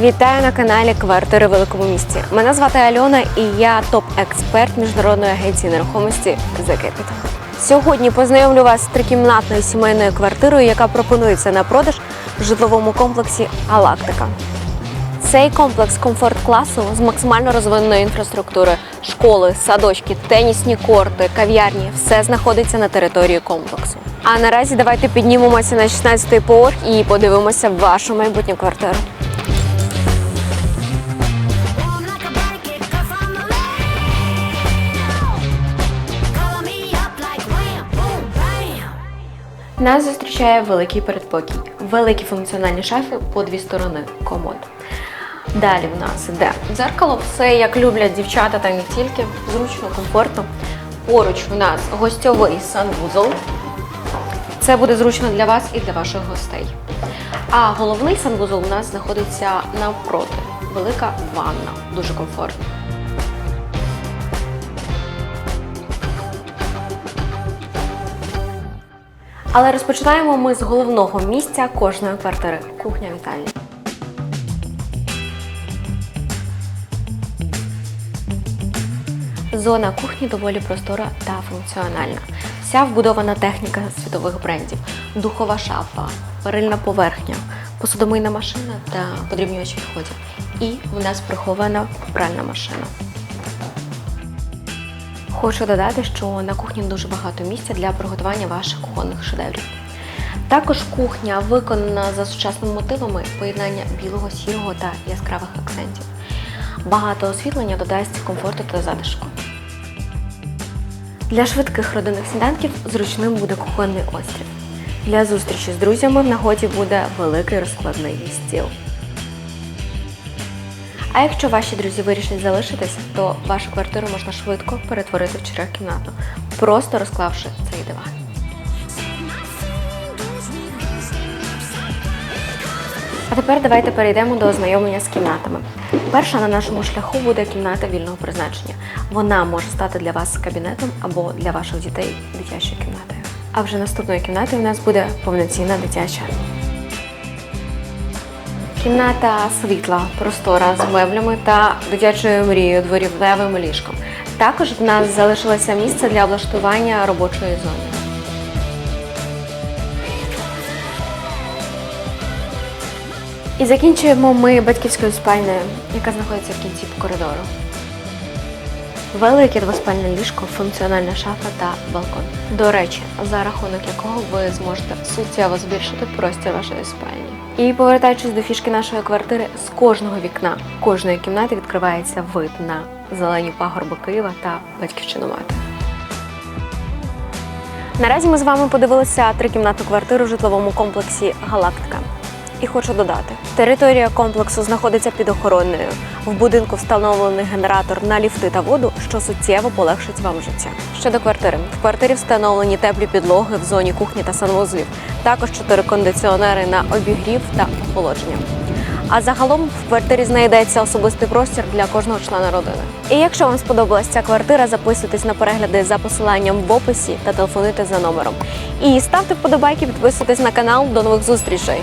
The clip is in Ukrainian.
Вітаю на каналі Квартири в великому місті. Мене звати Альона і я топ-експерт міжнародної агенції нерухомості The Capital. Сьогодні познайомлю вас з трикімнатною сімейною квартирою, яка пропонується на продаж в житловому комплексі Галактика. Цей комплекс комфорт-класу з максимально розвиненою інфраструктурою, школи, садочки, тенісні корти, кав'ярні все знаходиться на території комплексу. А наразі давайте піднімемося на 16-й поверх і подивимося вашу майбутню квартиру. Нас зустрічає великий передпокій, великі функціональні шафи по дві сторони, комод. Далі в нас іде дзеркало, все як люблять дівчата, та не тільки, зручно, комфортно. Поруч у нас гостьовий санвузол. Це буде зручно для вас і для ваших гостей. А головний санвузол у нас знаходиться навпроти. Велика ванна, дуже комфортно. Але розпочинаємо ми з головного місця кожної квартири кухня вітальня. Зона кухні доволі простора та функціональна. Вся вбудована техніка світових брендів, духова шафа, перильна поверхня, посудомийна машина та подрібнювач відходів. І в нас прихована пральна машина. Хочу додати, що на кухні дуже багато місця для приготування ваших кухонних шедеврів. Також кухня виконана за сучасними мотивами поєднання білого, сірого та яскравих акцентів. Багато освітлення додасть комфорту та затишку. Для швидких родинних сніданків зручним буде кухонний острів. Для зустрічі з друзями в нагоді буде великий розкладний стіл. А якщо ваші друзі вирішать залишитись, то вашу квартиру можна швидко перетворити в чотирьохкімнатну, просто розклавши цей диван. А тепер давайте перейдемо до ознайомлення з кімнатами. Перша на нашому шляху буде кімната вільного призначення. Вона може стати для вас кабінетом або для ваших дітей дитячою кімнатою. А вже наступною кімнатою у нас буде повноцінна дитяча. Кімната світла, простора з меблями та дитячою мрією дворівневим ліжком. Також в нас залишилося місце для облаштування робочої зони. І закінчуємо ми батьківською спальнею, яка знаходиться в кінці коридору. Велике двоспальне ліжко, функціональна шафа та балкон. До речі, за рахунок якого ви зможете суттєво збільшити простір вашої спальні. І повертаючись до фішки нашої квартири, з кожного вікна кожної кімнати відкривається вид на зелені пагорби Києва та батьківщину мати. Наразі ми з вами подивилися трикімнатну квартиру в житловому комплексі Галактика. І хочу додати, територія комплексу знаходиться під охороною. В будинку встановлений генератор на ліфти та воду, що суттєво полегшить вам життя. Щодо квартири, в квартирі встановлені теплі підлоги в зоні кухні та санвузлів, також чотири кондиціонери на обігрів та охолодження. А загалом в квартирі знайдеться особистий простір для кожного члена родини. І якщо вам сподобалася ця квартира, записуйтесь на перегляди за посиланням в описі та телефонуйте за номером. І ставте вподобайки, підписуйтесь на канал. До нових зустрічей!